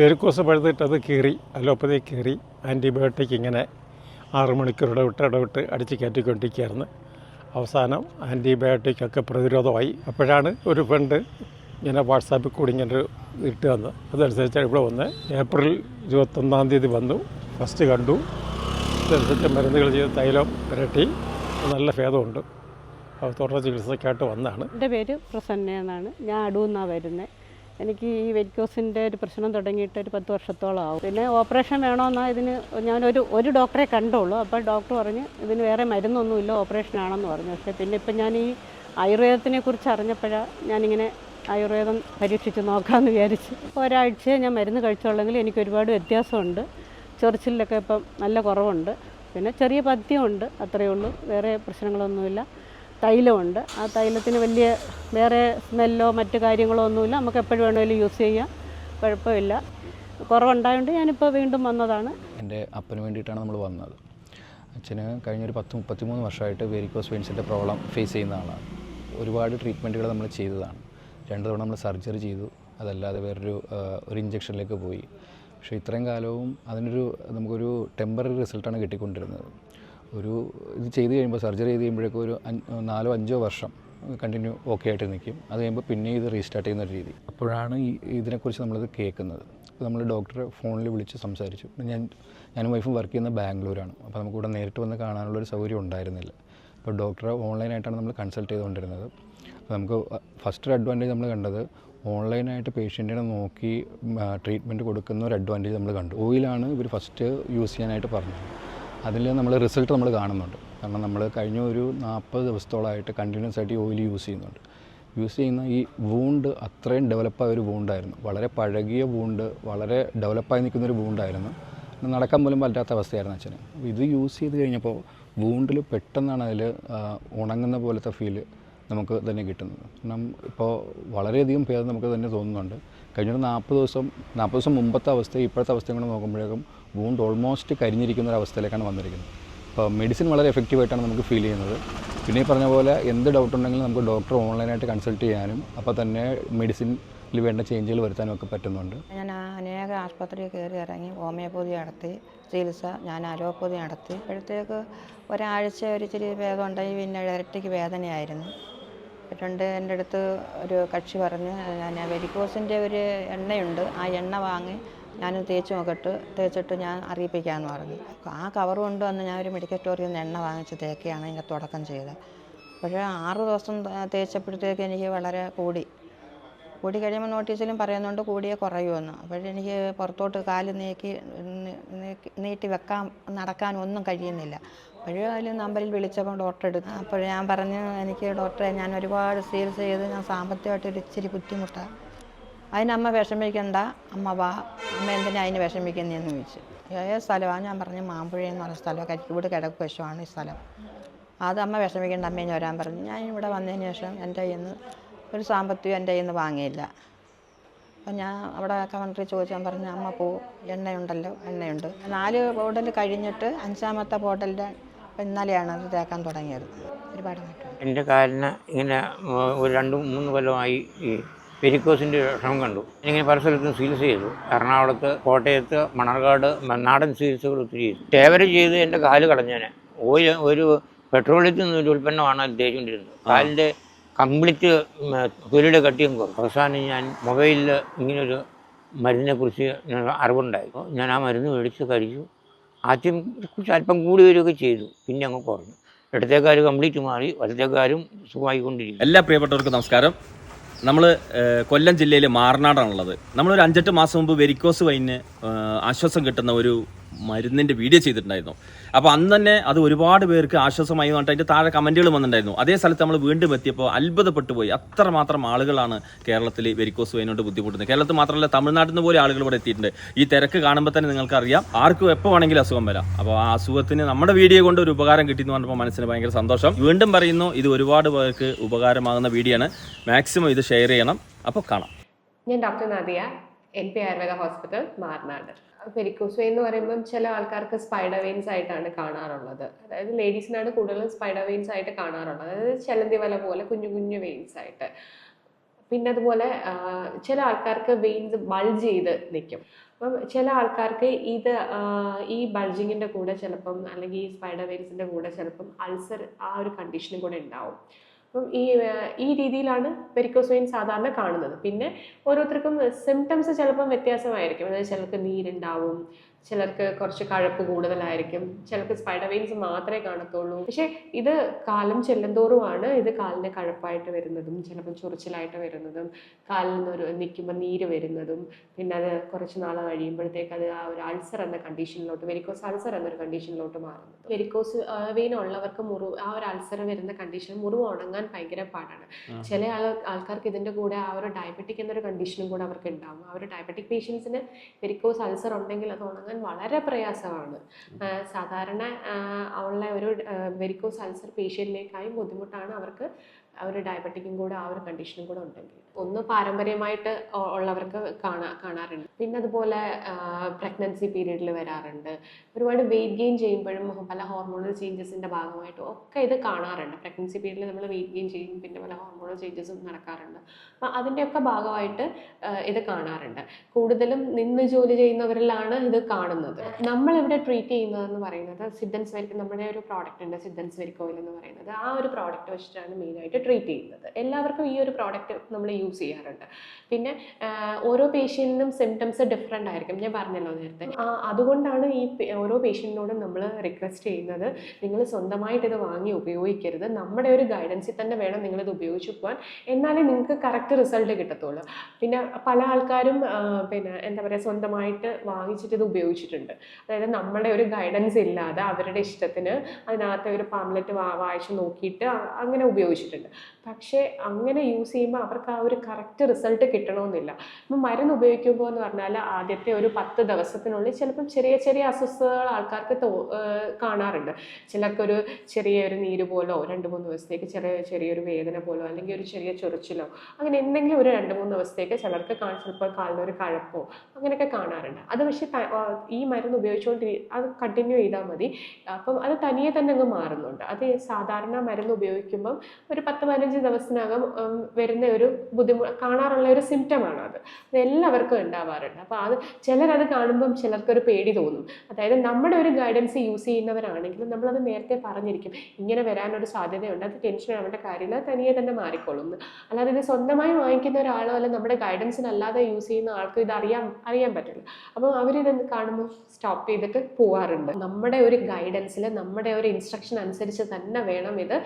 പേരുക്കോസ് പഴുതിട്ട് അത് കീറി അലോപ്പതി കീറി ആന്റിബയോട്ടിക് ഇങ്ങനെ ആറ് മണിക്കൂർ ഇടവിട്ട് ഇടവിട്ട് അടിച്ച് കയറ്റിക്കൊണ്ടിരിക്കുകയായിരുന്നു. അവസാനം ആന്റിബയോട്ടിക്കൊക്കെ പ്രതിരോധമായി. അപ്പോഴാണ് ഒരു ഫ്രണ്ട് ഇങ്ങനെ വാട്സാപ്പിൽ കൂടി ഇങ്ങനെ ഒരു ഇട്ട് വന്ന് അതനുസരിച്ചാണ് ഇവിടെ വന്ന് ഏപ്രിൽ ഇരുപത്തൊന്നാം തീയതി വന്നു. ഫസ്റ്റ് കണ്ടു. അതനുസരിച്ച് മരുന്നുകൾ ചെയ്ത് തൈലം പുരട്ടി. നല്ല ഭേദമുണ്ട്. തുടർ ചികിത്സയ്ക്കായിട്ട് വന്നതാണ്. എന്റെ പേര് പ്രസന്ന എന്നാണ് ഞാൻ അടൂന്നാണ് വരുന്നത് എനിക്ക് ഈ വെരിക്കോസിന്റെ ഒരു പ്രശ്നം തുടങ്ങിയിട്ട് ഒരു പത്ത് വർഷത്തോളം ആവും. പിന്നെ ഓപ്പറേഷൻ വേണമെന്നാൽ ഇതിന് ഞാനൊരു ഒരു ഡോക്ടറെ കണ്ടുള്ളൂ. അപ്പോൾ ഡോക്ടർ പറഞ്ഞ് ഇതിന് വേറെ മരുന്നൊന്നുമില്ല ഓപ്പറേഷൻ ആണെന്ന് പറഞ്ഞു. പക്ഷേ പിന്നെ ഇപ്പം ഞാൻ ഈ ആയുർവേദത്തിനെ കുറിച്ച് അറിഞ്ഞപ്പോഴാണ് ഞാനിങ്ങനെ ആയുർവേദം പരീക്ഷിച്ച് നോക്കാമെന്ന് വിചാരിച്ച്. ഒരാഴ്ചയെ ഞാൻ മരുന്ന് കഴിച്ചോളെങ്കിൽ എനിക്ക് ഒരുപാട് വ്യത്യാസമുണ്ട്. ചൊറിച്ചിലൊക്കെ ഇപ്പം നല്ല കുറവുണ്ട്. പിന്നെ ചെറിയ പഥ്യമുണ്ട് അത്രയേ ഉള്ളൂ. വേറെ പ്രശ്നങ്ങളൊന്നുമില്ല. തൈലമുണ്ട്. ആ തൈലത്തിന് വലിയ വേറെ സ്മെല്ലോ മറ്റു കാര്യങ്ങളോ ഒന്നുമില്ല. നമുക്ക് എപ്പോഴും വേണമെങ്കിലും യൂസ് ചെയ്യാം. കുഴപ്പമില്ല. കുറവുണ്ടായതുകൊണ്ട് ഞാനിപ്പോൾ വീണ്ടും വന്നതാണ്. എന്റെ അപ്പന് വേണ്ടിയിട്ടാണ് നമ്മൾ വന്നത്. അച്ഛന് കഴിഞ്ഞൊരു പത്ത് മുപ്പത്തിമൂന്ന് വർഷമായിട്ട് വെരിക്കോസ് വെയിൻസിന്റെ പ്രോബ്ലം ഫേസ് ചെയ്യുന്ന ആളാണ്. ഒരുപാട് ട്രീറ്റ്മെന്റുകൾ നമ്മൾ ചെയ്തതാണ്. രണ്ട് തവണ നമ്മൾ സർജറി ചെയ്തു. അതല്ലാതെ വേറൊരു ഒരു ഇഞ്ചക്ഷനിലേക്ക് പോയി. പക്ഷേ ഇത്രയും കാലവും അതിനൊരു നമുക്കൊരു ടെമ്പററി റിസൾട്ടാണ് കിട്ടിക്കൊണ്ടിരുന്നത്. ഒരു ഇത് ചെയ്ത് കഴിയുമ്പോൾ സർജറി ചെയ്ത് കഴിയുമ്പോഴേക്കും ഒരു നാലോ അഞ്ചോ വർഷം കണ്ടിന്യൂ ഓക്കെ ആയിട്ട് നിൽക്കും. അത് കഴിയുമ്പോൾ പിന്നെ ഇത് റീസ്റ്റാർട്ട് ചെയ്യുന്ന ഒരു രീതി. അപ്പോഴാണ് ഈ ഇതിനെക്കുറിച്ച് നമ്മളിത് കേൾക്കുന്നത്. അപ്പോൾ നമ്മൾ ഡോക്ടറെ ഫോണിൽ വിളിച്ച് സംസാരിച്ചു. ഞാൻ ഞാനും വൈഫും വർക്ക് ചെയ്യുന്ന ബാംഗ്ലൂരാണ്. അപ്പോൾ നമുക്ക് നമുക്കിവിടെ നേരിട്ട് വന്ന് കാണാനുള്ളൊരു സൗകര്യം ഉണ്ടായിരുന്നില്ല. അപ്പോൾ ഡോക്ടറെ ഓൺലൈനായിട്ടാണ് നമ്മൾ കൺസൾട്ട് ചെയ്തുകൊണ്ടിരുന്നത്. അപ്പോൾ നമുക്ക് ഫസ്റ്റ് അഡ്വാന്റേജ് നമ്മൾ കണ്ടത് ഓൺലൈനായിട്ട് പേഷ്യന്റിനെ നോക്കി ട്രീറ്റ്മെന്റ് കൊടുക്കുന്ന ഒരു അഡ്വാന്റേജ് നമ്മൾ കണ്ടു. ഓയിലാണ് ഇവർ ഫസ്റ്റ് യൂസ് ചെയ്യാനായിട്ട് പറഞ്ഞത്. അതിൽ നമ്മൾ റിസൾട്ട് നമ്മൾ കാണുന്നുണ്ട്. കാരണം നമ്മൾ കഴിഞ്ഞ ഒരു നാൽപ്പത് ദിവസത്തോളമായിട്ട് കണ്ടിന്യൂസ് ആയിട്ട് ഈ ഓയിൽ യൂസ് ചെയ്യുന്നുണ്ട്. യൂസ് ചെയ്യുന്ന ഈ വൂണ്ട് അത്രയും ഡെവലപ്പായ ഒരു വൂണ്ടായിരുന്നു വളരെ പഴകിയ വൂണ്ട് വളരെ ഡെവലപ്പായി നിൽക്കുന്ന ഒരു വൂണ്ടായിരുന്നു നടക്കാൻ പോലും പറ്റാത്ത അവസ്ഥയായിരുന്നു അച്ഛന്. ഇത് യൂസ് ചെയ്ത് കഴിഞ്ഞപ്പോൾ വൂണ്ടിൽ പെട്ടെന്നാണ് അതിൽ ഉണങ്ങുന്ന പോലത്തെ ഫീൽ നമുക്ക് തന്നെ കിട്ടുന്നത്. കാരണം ഇപ്പോൾ വളരെയധികം ഭേദം നമുക്ക് തന്നെ തോന്നുന്നുണ്ട്. കഴിഞ്ഞൊരു നാൽപ്പത് ദിവസം നാൽപ്പത് ദിവസം മുമ്പത്തെ അവസ്ഥ ഇപ്പോഴത്തെ അവസ്ഥയും കൂടെ നോക്കുമ്പോഴേക്കും വൂണ്ട് ഓൾമോസ്റ്റ് കരിഞ്ഞിരിക്കുന്ന ഒരു അവസ്ഥയിലേക്കാണ് വന്നിരിക്കുന്നത്. അപ്പോൾ മെഡിസിൻ വളരെ എഫക്റ്റീവായിട്ടാണ് നമുക്ക് ഫീൽ ചെയ്യുന്നത്. പിന്നെ ഈ പറഞ്ഞ പോലെ എന്ത് ഡൗട്ട് ഉണ്ടെങ്കിലും നമുക്ക് ഡോക്ടർ ഓൺലൈനായിട്ട് കൺസൾട്ട് ചെയ്യാനും അപ്പോൾ തന്നെ മെഡിസിനിൽ വേണ്ട ചേഞ്ചുകൾ വരുത്താനും ഒക്കെ പറ്റുന്നുണ്ട്. ഞാൻ അനേക ആശുപത്രിയിൽ കയറി ഇറങ്ങി ഹോമിയോപ്പതി നടത്തി ചികിത്സ ഞാൻ അലോപ്പതി നടത്തി. അപ്പോഴത്തേക്ക് ഒരാഴ്ച ഒരു ഇച്ചിരി ഭേദം ഉണ്ടായി പിന്നെ ഇരട്ടിക്ക് വേദനയായിരുന്നു. എന്നിട്ടുണ്ട് എന്റെ അടുത്ത് ഒരു കക്ഷി പറഞ്ഞ് ഞാൻ വെരിക്കോസിന്റെ ഒരു എണ്ണയുണ്ട് ആ എണ്ണ വാങ്ങി ഞാൻ തേച്ച് നോക്കട്ട് തേച്ചിട്ട് ഞാൻ അറിയിപ്പിക്കാമെന്ന് പറഞ്ഞു. ആ കവർ കൊണ്ട് വന്ന് ഞാൻ ഒരു മെഡിക്കൽ സ്റ്റോറിൽ നിന്ന് എണ്ണ വാങ്ങിച്ച് തേക്കുകയാണ് എനിക്ക് തുടക്കം ചെയ്തത്. പക്ഷേ ആറ് ദിവസം തേച്ചപ്പോഴത്തേക്ക് എനിക്ക് വളരെ കൂടി. കൂടി കഴിയുമ്പോൾ നോട്ടീസിലും പറയുന്നുണ്ട് കൂടിയേ കുറയുമെന്ന് അപ്പോഴെനിക്ക് പുറത്തോട്ട് കാൽ നീക്കി നീക്കി- നീട്ടി വെക്കാൻ നടക്കാൻ ഒന്നും കഴിയുന്നില്ല. അപ്പോഴും അതിൽ നമ്പറിൽ വിളിച്ചപ്പോൾ ഡോക്ടർ എടുത്തു അപ്പോൾ ഞാൻ പറഞ്ഞു എനിക്ക് ഡോക്ടറെ ഞാൻ ഒരുപാട് ചികിത്സ ചെയ്ത് ഞാൻ സാമ്പത്തികമായിട്ട് ഒരു ഇച്ചിരി ബുദ്ധിമുട്ടാണ് അതിനമ്മ വിഷമിക്കണ്ട. അമ്മ വാ. അമ്മ എന്തിനാ അതിന് വിഷമിക്കുന്നതെന്ന് ചോദിച്ചു. ഏത് സ്ഥലമാണ് ഞാൻ പറഞ്ഞു മാമ്പുഴ എന്ന് പറഞ്ഞ സ്ഥലം കരിക്കൂട് കിടക്ക് വശമാണ് ഈ സ്ഥലം. അത് അമ്മ വിഷമിക്കേണ്ട. അമ്മേനെ വരാൻ പറഞ്ഞു. ഞാൻ ഇവിടെ വന്നതിന് ശേഷം എന്റെ കയ്യിൽ നിന്ന് ഒരു സാമ്പത്തികം എന്റെ കയ്യിൽ നിന്ന് വാങ്ങിയില്ല. അപ്പം ഞാൻ അവിടെ കമൻട്രി ചോദിച്ചാൽ പറഞ്ഞു അമ്മ പോ. എണ്ണയുണ്ടല്ലോ. എണ്ണയുണ്ട്. നാല് ബോട്ടൽ കഴിഞ്ഞിട്ട് അഞ്ചാമത്തെ ബോട്ടലിന്റെ ഇന്നലെയാണ് അത് തേക്കാൻ തുടങ്ങിയത്. ഒരുപാട് എന്റെ കാലിന് ഇങ്ങനെ ഒരു രണ്ട് മൂന്ന് കൊല്ലമായി ഈ വെരിക്കോസിന്റെ ക്ഷണം കണ്ടു. ഇങ്ങനെ പല സ്ഥലത്തും ചികിത്സ ചെയ്തു. എറണാകുളത്ത് കോട്ടയത്ത് മണർകാട് നാടൻ ചികിത്സകൾ ഒത്തിരി ചെയ്തു. ചെയ്ത് എന്റെ കാൽ കളഞ്ഞേനെ. ഓയിൽ ഒരു പെട്രോളിയത്തിൽ നിന്ന് ഒരു ഉൽപ്പന്നമാണ് ഉദ്ദേശിച്ചുകൊണ്ടിരുന്നത് കാലിന്റെ കംപ്ലീറ്റ് തൊലിയുടെ കട്ടിയും കുറവ് അവസാനം ഞാൻ മൊബൈലിൽ ഇങ്ങനൊരു മരുന്നിനെക്കുറിച്ച് അറിവുണ്ടായി ഞാൻ ആ മരുന്ന് മേടിച്ച് കഴിച്ചു. ആദ്യം കുറച്ച് അല്പം കൂടി വരികയൊക്കെ ചെയ്തു. പിന്നെ അങ്ങ് കുറഞ്ഞു. ഇടത്തേക്കാർ കംപ്ലീറ്റ് മാറി വലത്തേക്കാരും സുഖമായിക്കൊണ്ടിരിക്കും എല്ലാ പ്രിയപ്പെട്ടവർക്കും നമസ്കാരം. നമ്മൾ കൊല്ലം ജില്ലയിൽ മാറനാടാണുള്ളത് നമ്മളൊരു അഞ്ചെട്ട് മാസം മുമ്പ് വെരിക്കോസ് വൈന് ആശ്വാസം കിട്ടുന്ന ഒരു മരുന്നിന്റെ വീഡിയോ ചെയ്തിട്ടുണ്ടായിരുന്നു. അപ്പോൾ അന്ന് തന്നെ അത് ഒരുപാട് പേർക്ക് ആശ്വാസമായി പറഞ്ഞിട്ട് അതിന്റെ താഴെ കമന്റുകൾ വന്നിട്ടുണ്ടായിരുന്നു. അതേ സ്ഥലത്ത് നമ്മൾ വീണ്ടും എത്തിയപ്പോൾ അത്ഭുതപ്പെട്ടു പോയി അത്രമാത്രം ആളുകളാണ് കേരളത്തിൽ വെരിക്കോസ് വൈനോട്ട് ബുദ്ധിമുട്ടുന്നത്. കേരളത്തിൽ മാത്രമല്ല തമിഴ്നാട്ടിൽ നിന്ന് പോലെ ആളുകൾ ഇവിടെ എത്തിയിട്ടുണ്ട്. ഈ തിരക്ക് കാണുമ്പോൾ തന്നെ നിങ്ങൾക്കറിയാം ആർക്കും എപ്പോൾ വേണമെങ്കിലും അസുഖം വരാം. അപ്പോൾ ആ അസുഖത്തിന് നമ്മുടെ വീഡിയോ കൊണ്ട് ഒരു ഉപകാരം കിട്ടി എന്ന് പറഞ്ഞപ്പോൾ മനസ്സിന് ഭയങ്കര സന്തോഷം. വീണ്ടും പറയുന്നു ഇത് ഒരുപാട് പേർക്ക് ഉപകാരമാകുന്ന വീഡിയോ ആണ്. മാക്സിമം ഇത് ഷെയർ ചെയ്യണം. അപ്പോൾ കാണാം. ഞാൻ doctor Nadia N P Ayurveda hospital Marnad. Varicose vein എന്ന് പറയുമ്പം ചില ആൾക്കാർക്ക് സ്പൈഡർ വെയിൻസ് ആയിട്ടാണ് കാണാറുള്ളത്. അതായത് ലേഡീസിനാണ് കൂടുതലും സ്പൈഡർ വെയിൻസ് ആയിട്ട് കാണാറുള്ളത്. അതായത് ചെലന്തി വല പോലെ കുഞ്ഞു കുഞ്ഞു വെയിൻസ് ആയിട്ട്. പിന്നെ അതുപോലെ ചില ആൾക്കാർക്ക് വെയിൻസ് ബൾജ് ചെയ്ത് നിൽക്കും അപ്പം ചില ആൾക്കാർക്ക് ഇത് ഈ ബൾജിങ്ങിന്റെ കൂടെ ചിലപ്പം അല്ലെങ്കിൽ ഈ സ്പൈഡർ വെയിൻസിന്റെ കൂടെ ചിലപ്പം അൾസർ ആ ഒരു കണ്ടീഷനും കൂടെ ഉണ്ടാവും. അപ്പം ഈ ഈ രീതിയിലാണ് വെരിക്കോസ് വെയിൻ സാധാരണ കാണുന്നത്. പിന്നെ ഓരോരുത്തർക്കും സിംറ്റംസ് ചിലപ്പം വ്യത്യാസമായിരിക്കും. അതായത് ചിലർക്ക് നീരുണ്ടാവും ചിലർക്ക് കുറച്ച് കഴപ്പ് കൂടുതലായിരിക്കും. ചിലർക്ക് സ്പൈഡർ വെയിൻസ് മാത്രമേ കാണത്തുള്ളൂ. പക്ഷേ ഇത് കാലം ചെല്ലുന്തോറുമാണ് ഇത് കാലിന് കഴപ്പായിട്ട് വരുന്നതും ചിലപ്പോൾ ചൊറിച്ചിലായിട്ട് വരുന്നതും കാലിൽ നിന്നൊരു നിൽക്കുമ്പോൾ നീര് വരുന്നതും പിന്നെ അത് കുറച്ച് നാൾ കഴിയുമ്പോഴത്തേക്ക് അത് ആ ഒരു അൾസർ എന്ന കണ്ടീഷനിലോട്ട് വെരിക്കോസ് അൾസർ എന്നൊരു കണ്ടീഷനിലോട്ട് മാറുന്നത്. വെരിക്കോസ് വെയിൻ ഉള്ളവർക്ക് മുറിവ് ആ ഒരു അൾസർ വരുന്ന കണ്ടീഷൻ മുറിവ് ഉണങ്ങാൻ ഭയങ്കര പാടാണ്. ചില ആൾ ആൾക്കാർക്ക് ഇതിന്റെ കൂടെ ആ ഒരു ഡയബറ്റിക് എന്നൊരു കണ്ടീഷനും കൂടെ അവർക്ക് ഉണ്ടാകും ആ ഒരു ഡയബറ്റിക് പേഷ്യൻസിന് വെരിക്കോസ് അൾസർ ഉണ്ടെങ്കിൽ അത് ഉണങ്ങാൻ വളരെ പ്രയാസമാണ്. സാധാരണ ഉള്ള ഒരു വെരിക്കോസ് അൾസർ പേഷ്യന്റിനേക്കാളും ബുദ്ധിമുട്ടാണ് അവർക്ക് ആ ഒരു ഡയബറ്റിക്കും കൂടെ ആ ഒരു കണ്ടീഷനും കൂടെ ഉണ്ടെങ്കിൽ. ഒന്ന് പാരമ്പര്യമായിട്ട് ഉള്ളവർക്ക് കാണാ കാണാറുണ്ട്. പിന്നെ അതുപോലെ പ്രഗ്നൻസി പീരീഡിൽ വരാറുണ്ട്. ഒരുപാട് വെയിറ്റ് ഗെയിൻ ചെയ്യുമ്പോഴും പല ഹോർമോണൽ ചേഞ്ചസിന്റെ ഭാഗമായിട്ടും ഒക്കെ ഇത് കാണാറുണ്ട്. പ്രഗ്നൻസി പീരീഡിൽ നമ്മൾ വെയിറ്റ് ഗെയിൻ ചെയ്യും പിന്നെ പല ഹോർമോണൽ ചേഞ്ചസും നടക്കാറുണ്ട്. അപ്പം അതിന്റെയൊക്കെ ഭാഗമായിട്ട് ഇത് കാണാറുണ്ട്. കൂടുതലും നിന്ന് ജോലി ചെയ്യുന്നവരിലാണ് ഇത് കാണുന്നത്. നമ്മളിവിടെ ട്രീറ്റ് ചെയ്യുന്നതെന്ന് പറയുന്നത് സിദ്ധൻസ് വെരിക്കോ നമ്മുടെ ഒരു പ്രോഡക്റ്റ് ഉണ്ട് സിദ്ധൻസ് വെരിക്കോയിൽ എന്ന് പറയുന്നത്. ആ ഒരു പ്രോഡക്റ്റ് വെച്ചിട്ടാണ് മെയിനായിട്ട് ട്രീറ്റ് ചെയ്യുന്നത്. എല്ലാവർക്കും ഈ ഒരു പ്രോഡക്റ്റ് നമ്മൾ യൂസ് ചെയ്യാറുണ്ട്. പിന്നെ ഓരോ പേഷ്യന്റിനും സിംറ്റംസ് ഡിഫറെന്റ് ആയിരിക്കും. ഞാൻ പറഞ്ഞല്ലോ നേരത്തെ. അതുകൊണ്ടാണ് ഈ ഓരോ പേഷ്യന്റിനോടും നമ്മൾ റിക്വസ്റ്റ് ചെയ്യുന്നത്. നിങ്ങൾ സ്വന്തമായിട്ട് ഇത് വാങ്ങി ഉപയോഗിക്കരുത്. നമ്മുടെ ഒരു ഗൈഡൻസിൽ തന്നെ വേണം നിങ്ങളിത് ഉപയോഗിച്ച് പോകാൻ. എന്നാലേ നിങ്ങൾക്ക് കറക്റ്റ് റിസൾട്ട് കിട്ടത്തുള്ളൂ. പിന്നെ പല ആൾക്കാരും പിന്നെ എന്താ പറയുക സ്വന്തമായിട്ട് വാങ്ങിച്ചിട്ട് ഇത് ഉപയോഗിച്ചിട്ടുണ്ട്. അതായത് നമ്മുടെ ഒരു ഗൈഡൻസ് ഇല്ലാതെ അവരുടെ ഇഷ്ടത്തിന് അതിനകത്ത് ഒരു പാംലെറ്റ് വായിച്ച് നോക്കിയിട്ട് അങ്ങനെ ഉപയോഗിച്ചിട്ടുണ്ട്. പക്ഷേ അങ്ങനെ യൂസ് ചെയ്യുമ്പോൾ അവർക്ക് ആ ഒരു കറക്റ്റ് റിസൾട്ട് കിട്ടണമെന്നില്ല ഇപ്പം മരുന്ന് ഉപയോഗിക്കുമ്പോൾ എന്ന് പറഞ്ഞാൽ ആദ്യത്തെ ഒരു പത്ത് ദിവസത്തിനുള്ളിൽ ചിലപ്പം ചെറിയ ചെറിയ അസ്വസ്ഥതകൾ ആൾക്കാർക്ക് കാണാറുണ്ട്. ചിലർക്കൊരു ചെറിയൊരു നീര് പോലോ രണ്ട് മൂന്ന് ദിവസത്തേക്ക് ചെറിയ ചെറിയൊരു വേദന പോലോ അല്ലെങ്കിൽ ഒരു ചെറിയ ചൊറിച്ചിലോ അങ്ങനെ എന്തെങ്കിലും ഒരു രണ്ട് മൂന്ന് ദിവസത്തേക്ക് ചിലർക്ക് ചിലപ്പോൾ കാലിനൊരു കഴപ്പോ അങ്ങനെയൊക്കെ കാണാറുണ്ട്. അത് പക്ഷേ ഈ മരുന്ന് ഉപയോഗിച്ചുകൊണ്ടിരി അത് കണ്ടിന്യൂ ചെയ്താൽ മതി. അപ്പം അത് തനിയെ തന്നെ അങ്ങ് മാറുന്നുണ്ട്. അത് സാധാരണ മരുന്ന് ഉപയോഗിക്കുമ്പം ഒരു പത്ത് പതിനഞ്ച് ദിവസത്തിനകം വരുന്ന ഒരു ബുദ്ധിമുട്ട് കാണാറുള്ള ഒരു സിംറ്റമാണ് അത്. അത് എല്ലാവർക്കും ഉണ്ടാവാറുണ്ട്. അപ്പോൾ അത് ചിലരത് കാണുമ്പം ചിലർക്കൊരു പേടി തോന്നും. അതായത് നമ്മുടെ ഒരു ഗൈഡൻസ് യൂസ് ചെയ്യുന്നവരാണെങ്കിലും നമ്മളത് നേരത്തെ പറഞ്ഞിരിക്കും. ഇങ്ങനെ വരാനൊരു സാധ്യതയുണ്ട്. അത് ടെൻഷൻ ആവേണ്ട കാര്യമില്ല. തനിയെ തന്നെ മാറിക്കോളും. അല്ലാതെ ഇത് സ്വന്തമായി വാങ്ങിക്കുന്ന ഒരാളോ അല്ല നമ്മുടെ ഗൈഡൻസിനല്ലാതെ യൂസ് ചെയ്യുന്ന ആൾക്ക് ഇത് അറിയാൻ അറിയാൻ പറ്റില്ല. അപ്പോൾ അവരിത് കാണുമ്പോൾ സ്റ്റോപ്പ് ചെയ്തിട്ട് പോവാറുണ്ട്. നമ്മുടെ ഒരു ഗൈഡൻസിൽ നമ്മുടെ ഒരു ഇൻസ്ട്രക്ഷൻ അനുസരിച്ച് തന്നെ വേണം ഇത്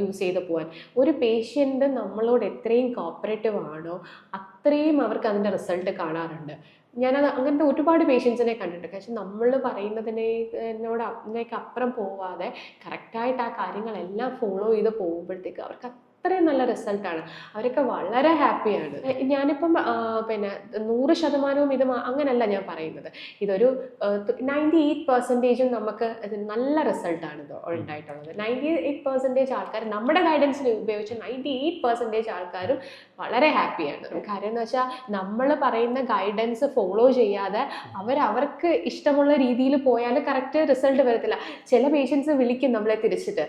യൂസ് ചെയ്ത് പോകാൻ ഒരു പേഷ്യന്റ് നമ്മളോട് എത്രയും കോപ്പറേറ്റീവ് ആണോ അത്രയും അവർക്ക് അതിന്റെ റിസൾട്ട് കാണാറുണ്ട്. ഞാനത് അങ്ങനത്തെ ഒരുപാട് പേഷ്യൻസിനെ കണ്ടിട്ടുണ്ട്. പക്ഷെ നമ്മൾ പറയുന്നതിനോട് അതിനേക്ക് അപ്പുറം പോവാതെ കറക്റ്റായിട്ട് ആ കാര്യങ്ങളെല്ലാം ഫോളോ ചെയ്ത് പോകുമ്പോഴത്തേക്ക് അവർക്ക് അത്രയും നല്ല റിസൾട്ടാണ് അവരൊക്കെ വളരെ ഹാപ്പിയാണ് ഞാനിപ്പം പിന്നെ നൂറ് ശതമാനവും ഇത് അങ്ങനല്ല ഞാൻ പറയുന്നത്. ഇതൊരു നയന്റി എയ്റ്റ് പെർസെന്റേജും നമുക്ക് നല്ല റിസൾട്ടാണ് ഇത് ഉണ്ടായിട്ടുള്ളത്. നയന്റി എയ്റ്റ് പെർസെന്റേജ് ആൾക്കാർ നമ്മുടെ ഗൈഡൻസിന് ഉപയോഗിച്ച് നയന്റി എയ്റ്റ് പെർസെന്റേജ് ആൾക്കാരും വളരെ ഹാപ്പിയാണ് കാര്യം എന്ന് വെച്ചാൽ നമ്മൾ പറയുന്ന ഗൈഡൻസ് ഫോളോ ചെയ്യാതെ അവർ അവർക്ക് ഇഷ്ടമുള്ള രീതിയിൽ പോയാൽ കറക്റ്റ് റിസൾട്ട് വരത്തില്ല. ചില പേഷ്യൻസ് വിളിക്കും നമ്മളെ തിരിച്ചിട്ട്.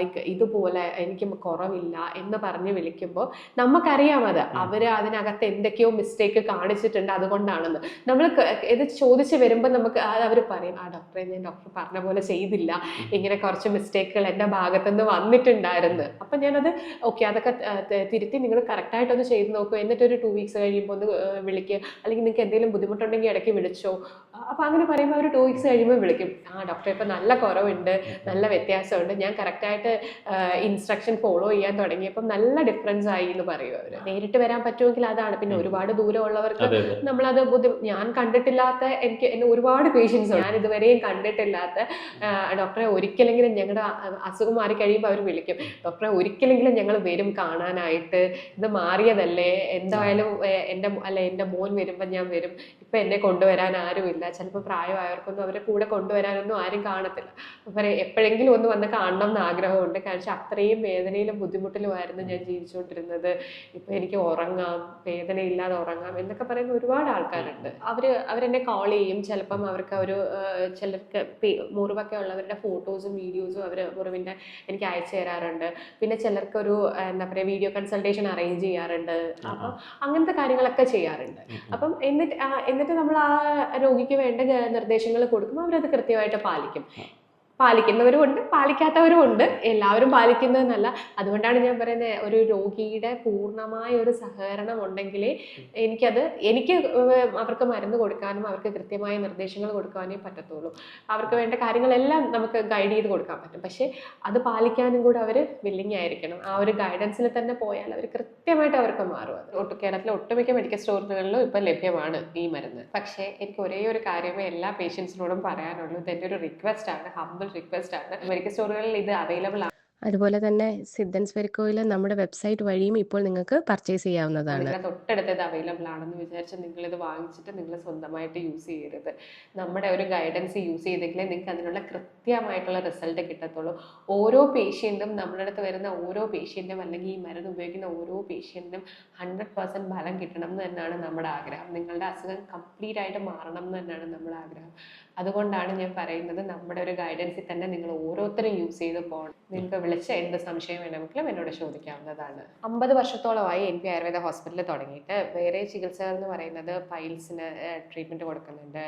ലൈക്ക് ഇതുപോലെ എനിക്ക് കുറവില്ല എന്ന് പറഞ്ഞ് വിളിക്കുമ്പോൾ നമുക്കറിയാം അത്. അവർ അതിനകത്ത് എന്തൊക്കെയോ മിസ്റ്റേക്ക് കാണിച്ചിട്ടുണ്ട് അതുകൊണ്ടാണെന്ന്. നമ്മൾ ഇത് ചോദിച്ച് വരുമ്പോൾ നമുക്ക് അത് അവർ പറയും ആ ഡോക്ടറെ ഞാൻ ഡോക്ടർ പറഞ്ഞ പോലെ ചെയ്തില്ല. ഇങ്ങനെ കുറച്ച് മിസ്റ്റേക്കുകൾ എന്റെ ഭാഗത്തുനിന്ന് വന്നിട്ടുണ്ടായിരുന്നു. അപ്പം ഞാനത് ഓക്കെ അതൊക്കെ തിരുത്തി നിങ്ങൾ കറക്റ്റായിട്ടൊന്ന് ചെയ്ത് നോക്കൂ. എന്നിട്ട് ഒരു ടു വീക്സ് കഴിയുമ്പോൾ ഒന്ന് വിളിക്കുക അല്ലെങ്കിൽ നിങ്ങൾക്ക് എന്തെങ്കിലും ബുദ്ധിമുട്ടുണ്ടെങ്കിൽ ഇടയ്ക്ക് വിളിച്ചോ. അപ്പം അങ്ങനെ പറയുമ്പോൾ ഒരു ടു വീക്സ് കഴിയുമ്പോൾ വിളിക്കും. ആ ഡോക്ടറെ ഇപ്പം നല്ല കുറവുണ്ട്. നല്ല വ്യത്യാസമുണ്ട്. ഞാൻ കറക്റ്റായിട്ട് ഇൻസ്ട്രക്ഷൻ ഫോളോ ചെയ്യാൻ തുടങ്ങിയപ്പം നല്ല ഡിഫറൻസ് ആയി എന്ന് പറയും അവർ നേരിട്ട് വരാൻ പറ്റുമെങ്കിൽ അതാണ്. പിന്നെ ഒരുപാട് ദൂരമുള്ളവർക്ക് നമ്മളത് ബുദ്ധി ഞാൻ കണ്ടിട്ടില്ലാത്ത എനിക്ക് എന്നെ ഒരുപാട് പേഷ്യൻസ് ഞാൻ ഇതുവരെയും കണ്ടിട്ടില്ലാത്ത ഡോക്ടറെ ഒരിക്കലെങ്കിലും ഞങ്ങളുടെ അസുഖം മാറി കഴിയുമ്പോൾ അവർ വിളിക്കും. ഡോക്ടറെ ഒരിക്കലെങ്കിലും ഞങ്ങൾ വരും കാണാനായിട്ട്. ഇത് മാറിയതല്ലേ? എന്തായാലും എന്റെ അല്ല എന്റെ മോൻ വരുമ്പോൾ ഞാൻ വരും. ഇപ്പം എന്നെ കൊണ്ടുവരാൻ ആരുമില്ല. ചിലപ്പോൾ പ്രായമായവർക്കൊന്നും അവരെ കൂടെ കൊണ്ടുവരാനൊന്നും ആരും കാണത്തില്ല. അപ്പം എപ്പോഴെങ്കിലും ഒന്ന് വന്ന് കാണണം എന്ന് ആഗ്രഹമുണ്ട്. കാരണം അത്രയും വേദനയിലും ബുദ്ധിമുട്ടിലുമായിരുന്നു ഞാൻ ജീവിച്ചുകൊണ്ടിരുന്നത്. ഇപ്പം എനിക്ക് ഉറങ്ങാം വേദനയില്ലാതെ ഉറങ്ങാം എന്നൊക്കെ പറയുന്ന ഒരുപാട് ആൾക്കാരുണ്ട്. അവർ അവരെന്നെ കോൾ ചെയ്യും. ചിലപ്പം അവർക്ക് ഒരു ചിലർക്ക് മുറിവൊക്കെ ഉള്ളവരുടെ ഫോട്ടോസും വീഡിയോസും അവർ മുറിവിന്റെ എനിക്ക് അയച്ചു തരാറുണ്ട്. പിന്നെ ചിലർക്കൊരു ഒരു എന്താ പറയുക വീഡിയോ കൺസൾട്ടേഷൻ അറേഞ്ച് ചെയ്യാറുണ്ട്. അപ്പം അങ്ങനത്തെ കാര്യങ്ങളൊക്കെ ചെയ്യാറുണ്ട്. അപ്പം എന്നിട്ട് എന്നിട്ട് നമ്മൾ ആ രോഗിക്ക് വേണ്ട നിർദ്ദേശങ്ങൾ കൊടുക്കും അവരത് കൃത്യമായിട്ട് പാലിക്കും. പാലിക്കുന്നവരും ഉണ്ട് പാലിക്കാത്തവരും ഉണ്ട് എല്ലാവരും പാലിക്കുന്നതെന്നല്ല. അതുകൊണ്ടാണ് ഞാൻ പറയുന്നത് ഒരു രോഗിയുടെ പൂർണമായ ഒരു സഹകരണം ഉണ്ടെങ്കിലേ എനിക്കത് എനിക്ക് അവർക്ക് മരുന്ന് കൊടുക്കാനും അവർക്ക് കൃത്യമായ നിർദ്ദേശങ്ങൾ കൊടുക്കാനേ പറ്റത്തുള്ളൂ. അവർക്ക് വേണ്ട കാര്യങ്ങളെല്ലാം നമുക്ക് ഗൈഡ് ചെയ്ത് കൊടുക്കാൻ പറ്റും. പക്ഷേ അത് പാലിക്കാനും കൂടെ അവർ വില്ലിങ് ആയിരിക്കണം. ആ ഒരു ഗൈഡൻസിൽ തന്നെ പോയാൽ അവർ കൃത്യമായിട്ട് അവർക്ക് മാറും അത്. ഒട്ടു കേരളത്തിലെ ഒട്ടുമിക്ക മെഡിക്കൽ സ്റ്റോറുകളിലും ഇപ്പം ലഭ്യമാണ് ഈ മരുന്ന്. പക്ഷേ എനിക്ക് ഒരേ ഒരു കാര്യമേ എല്ലാ പേഷ്യൻസിനോടും പറയാനുള്ളൂ. ഇതെന്റെ ഒരു റിക്വസ്റ്റ് ആണ്. ഹമ്പിൾ റിക്വസ്റ്റ് ആണ്. മെഡിക്കൽ സ്റ്റോറുകളിൽ ഇത് അവൈലബിൾ ആണ്. അതുപോലെ തന്നെ സിദ്ധൻസ് വെരിക്കോയിൽ നമ്മുടെ വെബ്സൈറ്റ് വഴിയും ഇപ്പോൾ നിങ്ങൾക്ക് പർച്ചേസ് ചെയ്യാവുന്നതാണ്. തൊട്ടടുത്തത് തൊട്ടടുത്ത് അവൈലബിൾ ആണെന്ന് വിചാരിച്ച് നിങ്ങൾ ഇത് വാങ്ങിച്ചിട്ട് നിങ്ങൾ സ്വന്തമായിട്ട് യൂസ് ചെയ്യരുത്. നമ്മുടെ ഒരു ഗൈഡൻസ് യൂസ് ചെയ്തെങ്കിലേ നിങ്ങൾക്ക് അതിനുള്ള കൃത്യമായിട്ടുള്ള റിസൾട്ട് കിട്ടത്തുള്ളൂ. ഓരോ പേഷ്യന്റും നമ്മുടെ അടുത്ത് വരുന്ന ഓരോ പേഷ്യന്റും അല്ലെങ്കിൽ ഈ മരുന്ന് ഉപയോഗിക്കുന്ന ഓരോ പേഷ്യന്റിനും ഹൺഡ്രഡ് പെർസെന്റ് ഫലം കിട്ടണം എന്ന് തന്നെയാണ് നമ്മുടെ ആഗ്രഹം. നിങ്ങളുടെ അസുഖം കംപ്ലീറ്റ് ആയിട്ട് മാറണം എന്ന് തന്നെയാണ് നമ്മുടെ ആഗ്രഹം. അതുകൊണ്ടാണ് ഞാൻ പറയുന്നത് നമ്മുടെ ഒരു ഗൈഡൻസിൽ തന്നെ നിങ്ങൾ ഓരോരുത്തരും യൂസ് ചെയ്ത് പോകണം. നിങ്ങൾക്ക് വിളിച്ച് എന്ത് സംശയം വേണമെങ്കിലും എന്നോട് ചോദിക്കാവുന്നതാണ്. അമ്പത് വർഷത്തോളമായി എൻ പി ആയുർവേദ ഹോസ്പിറ്റലിൽ തുടങ്ങിയിട്ട്. വേറെ ചികിത്സകൾ എന്ന് പറയുന്നത് പൈൽസിന് ട്രീറ്റ്മെന്റ് കൊടുക്കുന്നുണ്ട്.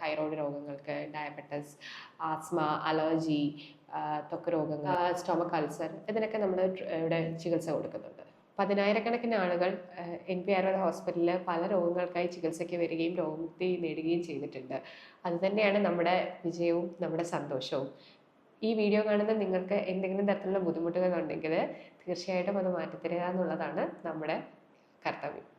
തൈറോയ്ഡ് രോഗങ്ങൾക്ക് ഡയബറ്റസ് ആസ്മ അലർജി ത്വക്ക് രോഗങ്ങൾ സ്റ്റൊമക് അൾസർ ഇതിനൊക്കെ നമ്മൾ ഇവിടെ ചികിത്സ കൊടുക്കുന്നുണ്ട്. പതിനായിരക്കണക്കിന് ആളുകൾ എൻ പി ആയുർവേദ ഹോസ്പിറ്റലിൽ പല രോഗങ്ങൾക്കായി ചികിത്സയ്ക്ക് വരികയും രോഗമുക്തി നേടുകയും ചെയ്തിട്ടുണ്ട്. അതുതന്നെയാണ് നമ്മുടെ വിജയവും നമ്മുടെ സന്തോഷവും. ഈ വീഡിയോ കാണുന്ന നിങ്ങൾക്ക് എന്തെങ്കിലും തരത്തിലുള്ള ബുദ്ധിമുട്ടുകൾ ഉണ്ടെങ്കിൽ തീർച്ചയായിട്ടും അത് മാറ്റിത്തരിക എന്നുള്ളതാണ് നമ്മുടെ കർത്തവ്യം.